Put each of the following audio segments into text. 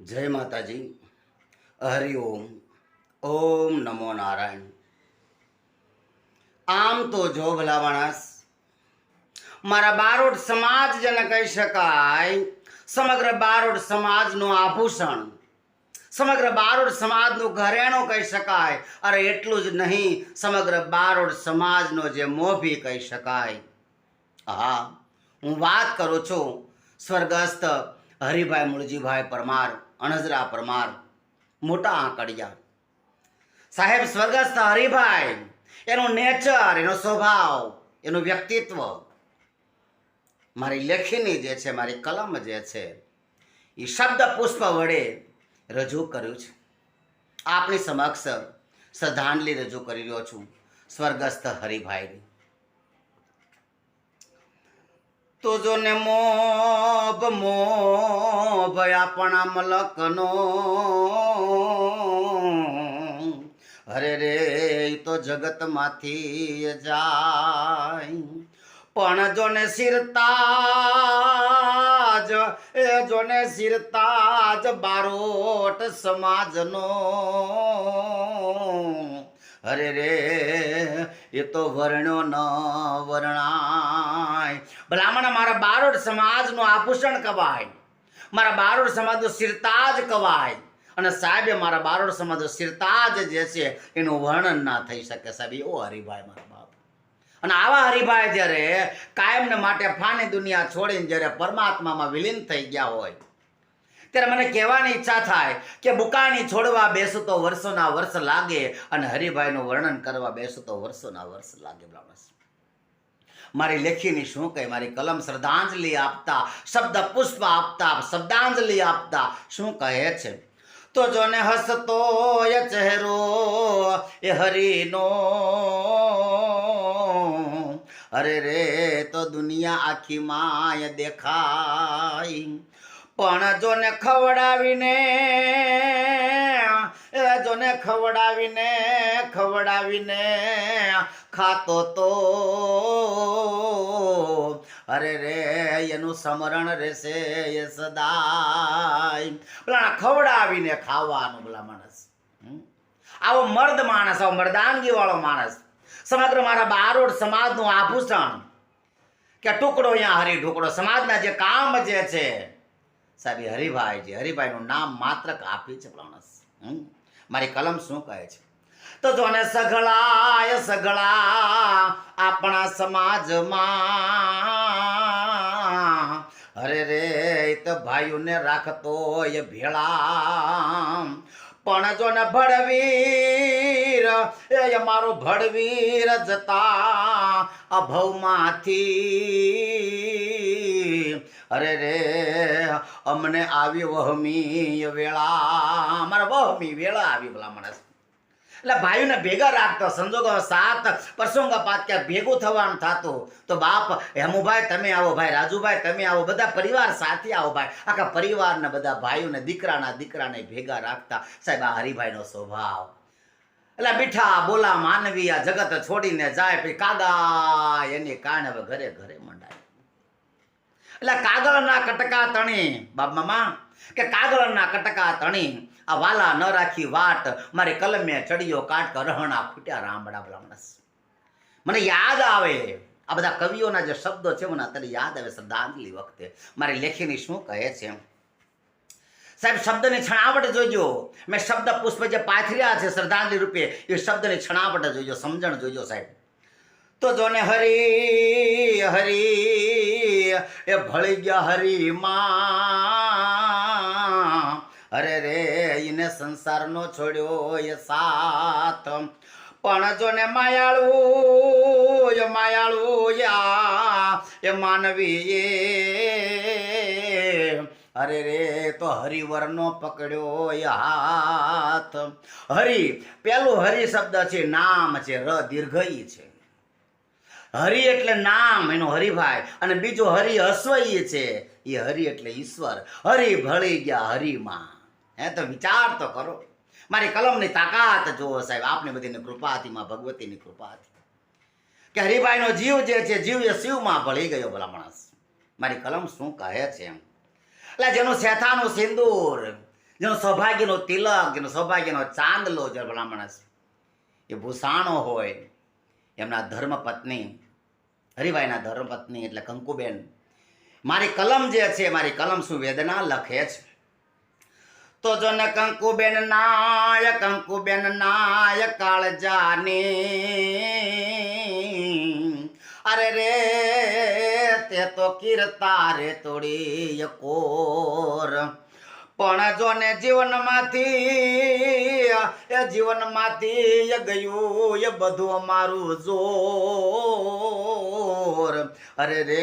જય માતાજી. હરિ ઓમ. નમો નારાયણ. આમ તો જો ભલા માણસ મારા બારોટ સમાજ જેને કહી શકાય, સમગ્ર બારોટ સમાજનું આભૂષણ, સમગ્ર બારોટ સમાજનું ઘરેણું કહી શકાય. અરે એટલું જ નહીં, સમગ્ર બારોટ સમાજનો જે મોભી કહી શકાય. હા હું વાત કરું છું સ્વર્ગસ્થ હરિભાઈ મુળજીભાઈ પરમાર. અણજરા પરમાર, મોટા આંકડિયા. સાહેબ, સ્વર્ગસ્થ હરિભાઈ, એનું નેચર, એનો સ્વભાવ, એનું વ્યક્તિત્વ. મારી લેખીની જે છે, મારી કલમ જે છે, એ શબ્દ પુષ્પ વડે રજૂ કર્યું છે. આપની સમક્ષ શ્રદ્ધાંજલિ રજૂ કરી રહ્યો છું સ્વર્ગસ્થ હરિભાઈની તો જો ને મોભ મોભ આપણા મલકનો. અરે રે તો જગતમાંથી જાય. પણ જોને સિરતાજ, એ જોને સિરતાજ બારોટ સમાજનો. અરે રે એ તો વર્ણ્યો ન વર્ણાય. ભલામણ મારા બારોડ સમાજનું આભૂષણ કવાય. મારા બારોડ સમાજનું સિરતાજ કવાય. અને સાહેબે મારા બારોડ સમાજનું સિરતાજ જે છે એનું વર્ણન ના થઈ શકે સાહેબ. એવો હરિભાઈ મારા બાપ. અને આવા હરિભાઈ જ્યારે કાયમને માટે ફાની દુનિયા છોડીને જ્યારે પરમાત્મામાં વિલીન થઈ ગયા હોય ત્યારે મને કહેવાની ઈચ્છા થાય કે બુકાની છોડવા બેસો તો વર્ષોના વર્ષ લાગે અને હરિભાઈનું વર્ણન કરવા બેસો તો વર્ષોના વર્ષ લાગે બ્રાહ્મણ મારી લેખીની શું કહે? મારી કલમ શ્રદ્ધાંજલિ આપતા, શબ્દ પુષ્પ આપતા શબ્દાંજલિ આપતા શું કહે છે? તો જોને હસતો એ ચહેરો, એ હરિનો. અરે રે, તો દુનિયા આખી માય દેખાય પણ જોને ખવડાવીને જોને ખવડાવીને ખવડાવીને ખાતો તો. અરે રે, એનું સ્મરણ રહેશે એ સદાય. પેલા ખવડાવીને ખાવાનું પેલા માણસ? આવો મર્દ માણસ, આવો મર્દાનગી વાળો માણસ. સમગ્ર મારા બારોડ સમાજનું આભૂષણ. કે ટુકડો અહીંયા હરી ઢુકડો. સમાજના જે કામ જે છે સાહેબ, એ હરિભાઈ છે. હરિભાઈનું નામ માત્ર કાપી છે માણસ? મારી કલમ શું કહે છે? તો જોને સઘળાય સઘળા આપણા સમાજમાં. અરે રે તો ભાઈઓને રાખતો એ ભેળા. પણ જો ને ભડવીર, એ મારો ભડવીર જતા અભવમાંથી. અરે રે, અમને આવી વહમી વેળા, અમારા વહમી વેળા આવી ભલા માણસ. એટલે ભાઈઓને ભેગા રાખતો, સંજોગો સાત પ્રસંગોપાત ક્યાં ભેગું થવાનું થતું. તો બાપ, હેમુભાઈ, તમે આવો ભાઈ, રાજુભાઈ, તમે આવો, બધા પરિવાર સાથે આવો ભાઈ. આખા પરિવારના બધા ભાઈઓને, દીકરાના દીકરાને ભેગા રાખતા. સાહેબ, આ હરિભાઈનો સ્વભાવ. એટલે મીઠા, બોલા માનવી આ જગત છોડીને જાય, પછી કાગા, એની કારણે હવે ઘરે ઘરે એટલે કાગળના કટકા તણી. બાપ મામા, કે કાગળના કટકા તણી. આ વાલા ન રાખી વાટ. મારી કલમે ચડિયો કાટ રહણા ફૂટ્યા રામડા બ્રાહ્મણસ મને યાદ આવે. આ બધા કવિઓના જે શબ્દો છે, મને અત્યારે યાદ આવે શ્રદ્ધાંજલિ વખતે. મારી લેખીની શું કહે છે? સાહેબ, શબ્દની છણાવટ જોજો. મેં શબ્દ પુષ્પ જે પાથર્યા છે, શ્રદ્ધાંજલિ રૂપે, એ શબ્દની છણાવટ જોજો, સમજણ જોજો સાહેબ. તો જોને હરી હરી એ ભળી ગયા હરીમાં. અરે રે એને સંસારનો છોડ્યો એ સાથ પણ માયાળું, એ માયાળું યા, એ માનવી અરે રે, તો હરિવરનો પકડ્યો હાથ. હરિ, પેલું હરિ શબ્દ છે, નામ છે, ર, દીર્ઘઈ છે. હરિ એટલે નામ, એનો હરિભાઈ. અને બીજો હરિ અશ્વય છે. એ હરિ એટલે ઈશ્વર. હરિ ભળી ગયા હરિમાં. હે, તો વિચાર તો કરો. મારી કલમની તાકાત જુઓ સાહેબ. આપની બધીની કૃપા હતી, માં ભગવતીની કૃપા હતી. કે હરિભાઈનો જીવ જે છે, જીવ એ શિવમાં ભળી ગયો ભલા માણસ. મારી કલમ શું કહે છે એમ? એટલે જેનું શેથાનું સિંદૂર, જેનો સૌભાગ્યનો તિલક, જેનો સૌભાગ્યનો ચાંદલો જે ભલા માણસ. એ ભૂસાણો હોય એમના ધર્મપત્ની, હરિભાઈના ધર્મપત્ની એટલે કંકુબેન. મારી કલમ જે છે, મારી કલમ શું વેદના લખે છે? તો જો ને કંકુબેન નાય કંકુબેન નાય કાળજાની અરે રે, તે તો કીર્તા રે તોડી કોર પણ જો ને જીવનમાંથી એ જીવનમાંથી એ ગયું, એ બધું અમારું જોર. અરે રે,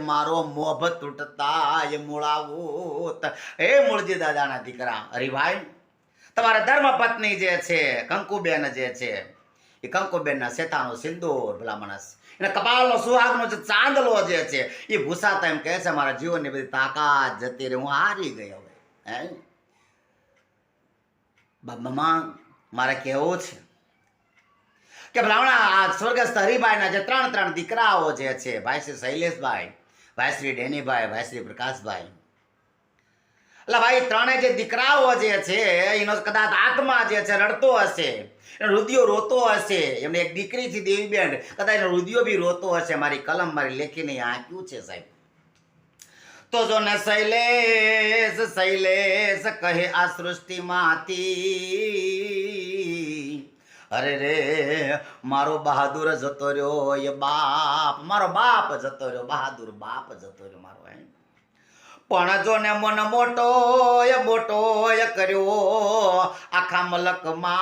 મારો મોભ તૂટતા એ મૂળાવું એ મૂળજી દાદાના દીકરા. હરિભાઈ તમારા ધર્મ પત્ની જે છે, કંકુબેન જે છે, એ કંકુબેનના શેતાનો સિંદૂર, ભલા માણસ. એને કપાળનો સુહાગનો જે ચાંદલો જે છે, એ ભૂસાતા એમ કહે છે, મારા જીવનની બધી તાકાત જતી રહી, હું હારી ગયો. બાબામાં મારે કહેવું છે? કે બ્રાહ્મણા આ સ્વર્ગસ્થ હરિભાઈના જે ત્રણ ત્રણ દીકરાઓ જે છે, ભાઈ શ્રી શૈલેષભાઈ, ભાઈ શ્રી ડેનીભાઈ, ભાઈ શ્રી પ્રકાશભાઈ. એટલે ભાઈ ત્રણે જે દીકરાઓ જે છે, એનો કદાચ આત્મા જે છે રડતો હશે રુદિયો રોતો હશે, એમને એક દીકરીથી દેવીબેન કદાચ એનો રુદિયો બી રોતો હશે, મારી કલમ મારી લેખીને આંક્યું છે સાહેબ. તો જો ને શૈલેષ શૈલેષ કહે આ સૃષ્ટિમાંથી. અરે રે, મારો બહાદુર જતો રહ્યો એ બાપ, મારો બાપ જતો રહ્યો, બહાદુર બાપ જતો રહ્યો મારો એમ. પણ જો ને મન મોટો એ મોટો એ કર્યો આખા મલકમાં.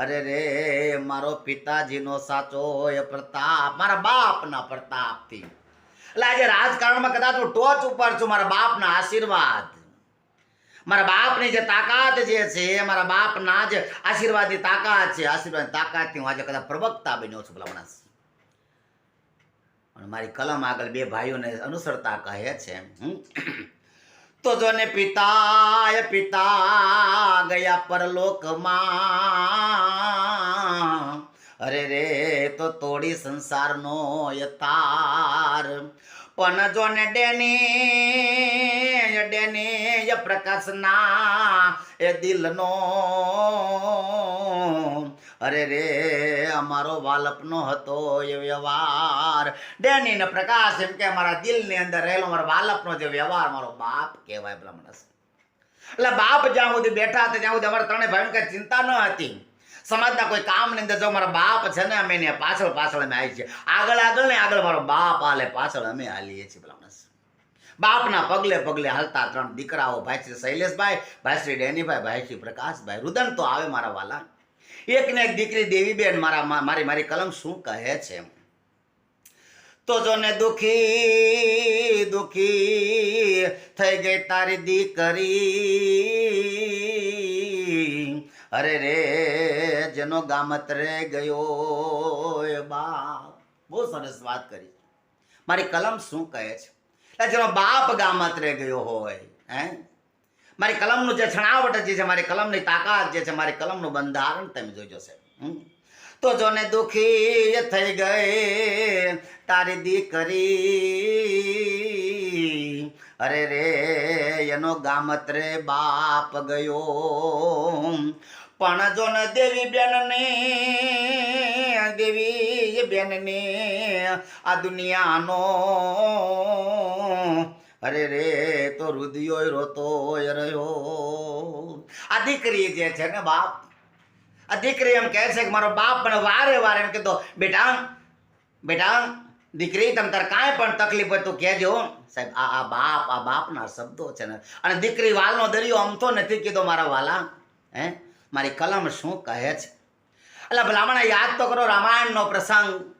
અરે રે, મારો પિતાજીનો સાચો એ પ્રતાપ, મારા બાપના પ્રતાપથી. એટલે આજે રાજકારણમાં કદાચ હું ટોચ ઉપર છું, મારા બાપના આશીર્વાદ મારા બાપની જે તાકાત જે છે, મારા બાપના જે આશીર્વાદની તાકાત છે, આશીર્વાદની તાકાતથી હું આજે કદાચ પ્રવક્તા બન્યો છું, ભલા માણસ અને મારી કલમ આગળ બે ભાઈઓને અનુસરતા કહે છે. તો જો ને પિતા એ પિતા ગયા પરલોકમાં અરે રે, તો તોડી સંસારનો યતાર તાર પણ જો ને ડેની ડેની પ્રકાશના એ દિલનો. અરે રે, અમારો વાલપનો હતો એ વ્યવહાર. ડેની ને પ્રકાશ એમ કે અમારા દિલની અંદર રહેલો મારો વાલપનો જે વ્યવહાર, મારો બાપ કહેવાય પેલા એટલે બાપ જ્યાં સુધી બેઠા હતા, ત્યાં સુધી અમારા ત્રણેય ભાઈ કઈ ચિંતા ન હતી. સમાજના કોઈ કામની અંદર જો મારા બાપ છે ને, અમે ને પાછળ પાછળ અમે આવી છીએ. આગળ આગળ ને આગળ મારો બાપ હાલે, પાછળ અમે હાલીએ છીએ પેલા માણસ બાપના પગલે પગલે હાલતા ત્રણ દીકરાઓ ભાઈ શ્રી શૈલેષભાઈ ભાઈ શ્રી ડેનીભાઈ ભાઈ શ્રી પ્રકાશભાઈ. રુદન તો આવે મારા વાલા. એક ને એક દીકરી દેવીબેન મારા મારી મારી કલમ શું કહે છે તો જો ને દુખી દુખી થઈ ગઈ તારી દીકરી. અરે રે જેનો ગામત રે ગયો બાપ. બહુ સરસ વાત કરી. મારી કલમ શું કહે છે? જેનો બાપ ગામત રે ગયો હોય, હે? મારી કલમનું જે છણાવટ જે છે, મારી કલમની તાકાત જે છે, મારી કલમનું બંધારણ તમે જોજો છે. તો જોને દુખી થઈ ગઈ તારી દીકરી. અરે રે, એનો ગામત્રે બાપ ગયો પણ જો ન દેવી બેન ને દેવી બેન ને આ દુનિયાનો અરે રે, તો રુદિયો રોતો રહ્યો. આ દીકરી જે છે ને બાપ, આ દીકરી એમ કહે છે કે મારો બાપ પણ વારે વારે એમ કીધો, બેટા બેટા, દીકરી, તમ તાર કાંઈ પણ તકલીફ હોય તો કહેજો. સાહેબ, આ આ બાપ, આ બાપના શબ્દો છે ને. અને દીકરી વાલનો દરિયો અમથો નથી કીધો મારા વાલા, હે? મારી કલમ શું કહે છે? એટલે ભલામણા, યાદ તો કરો, રામાયણનો પ્રસંગ.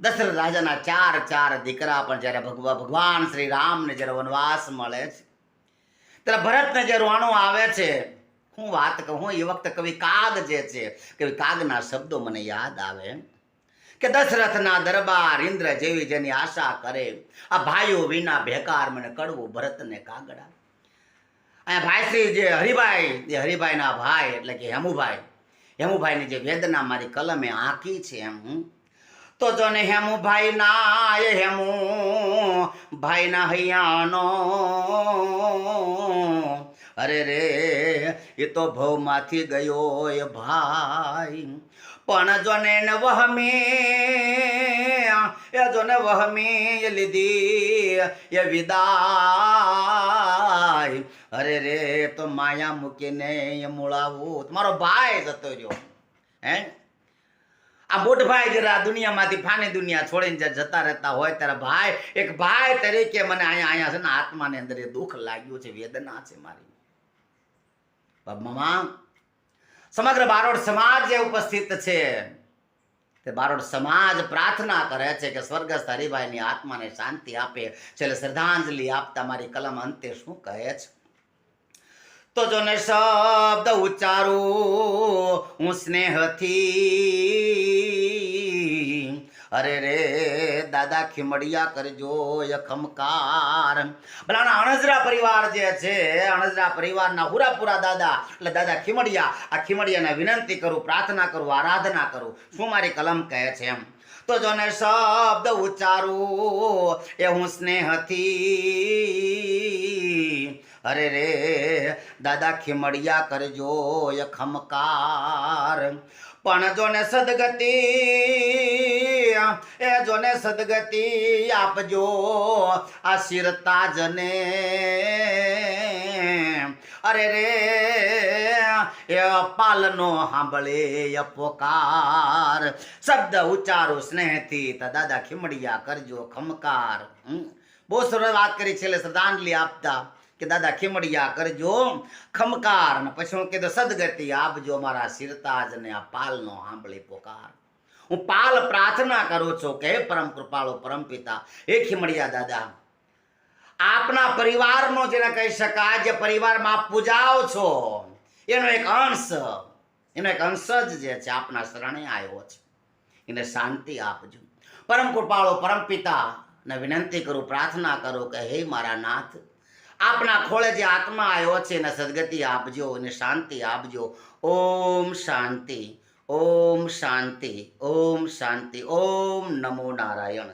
દશરથ રાજાના ચાર ચાર દીકરા પણ જ્યારે ભગવા, ભગવાન શ્રી રામને જ્યારે વનવાસ મળે છે, ત્યારે ભરતને જે રોણું આવે છે, હું વાત કહું, એ વખતે કવિ કાગ જે છે, કવિ કાગના શબ્દો મને યાદ આવે. કે દશરથના દરબાર ઇન્દ્ર જેવી જેની આશા કરે, આ ભાઈઓ વિના ભેકાર મને કડવું ભરતને કાગડા અહીંયા ભાઈશ્રી જે હરિભાઈ જે હરિભાઈના ભાઈ એટલે કે હેમુભાઈ. હેમુભાઈની જે વેદના મારી કલમે આંકી છે એમ. તો જો ને હેમુભાઈ ના એ હેમુ ભાઈના હૈયાનો અરે રે, એ તો ભવમાંથી ગયો એ ભાઈ. પણ જોને ન વહમી એ જોને વહમી લીધી એ વિદાય અરે રે, તો માયા મૂકીને મૂળાવું. તમારો ભાઈ જતો રહ્યો. હે? આ મોટભાઈ જરા દુનિયામાંથી ફાની દુનિયા છોડીને જે જતા રહેતા હોય ત્યારે ભાઈ, એક ભાઈ તરીકે મને અહીંયા અહીંયા છે ને આત્માની અંદર એ દુઃખ લાગ્યું છે, વેદના છે મારી. બાબા સમગ્ર બારોડ સમાજ જે ઉપસ્થિત છે. તે બારોડ સમાજ પ્રાર્થના કરે છે કે સ્વર્ગસ્થ હરિભાઈની આત્માને શાંતિ આપે. છેલ્લે શ્રદ્ધાંજલિ આપતા મારી કલમ અંતે શું કહે છે? તો જો ને શબ્દ ઉચ્ચારું, હું સ્નેહથી, અરે રે દાદા ખીમડિયા કરજો યખમકાર. ભલાના અણજરા પરિવાર જે છે, અણજરા પરિવારના હુરાપુરા દાદા, એટલે દાદા ખીમડિયા, આ ખીમડિયાને વિનંતી કરું, પ્રાર્થના કરું, આરાધના કરું. શું મારી કલમ કહે છે એમ? તો જોને શબ્દ ઉચ્ચારું, એ હું સ્નેહથી અરે રે, દાદા ખીમડિયા કરજો યખમકાર પણ જોને સદગતિ, એ જોને સદગતિ આપજો આ શિરતાજને અરે રે, એ પાલનો સાંભળે એ પોકાર. શબ્દ ઉચ્ચારો સ્નેહથી તો દાદા ખીમડિયા કરજો ખમકાર. બહુ સરસ વાત કરી છેલ્લે શ્રદ્ધાંજલિ આપતા. કે દાદા ખીમડિયા કરજો ખમકાર ને પછી હું કીધું, સદગતિ આપજો મારા સિરતાજ ને આ પાલનો સાંભળી પોકાર. હું પાલ પ્રાર્થના કરું છું કે પરમ કૃપાળો પરમ પિતા, હે ખીમડિયા દાદા, આપના પરિવારનો જેને કહી શકાય જે પરિવારમાં આપ પૂજાઓ છો, એનો એક અંશ, એનો એક અંશ જ જે છે આપના શરણે આવ્યો છે. એને શાંતિ આપજો. પરમ કૃપાળો પરમ પિતા, ને વિનંતી કરું, પ્રાર્થના કરું કે હે મારા નાથ આપના ખોળે જે આત્મા આવ્યો છે એને સદગતિ આપજો અને શાંતિ આપજો. ઓમ શાંતિ ઓમ શાંતિ ઓમ શાંતિ, ઓમ નમો નારાયણ.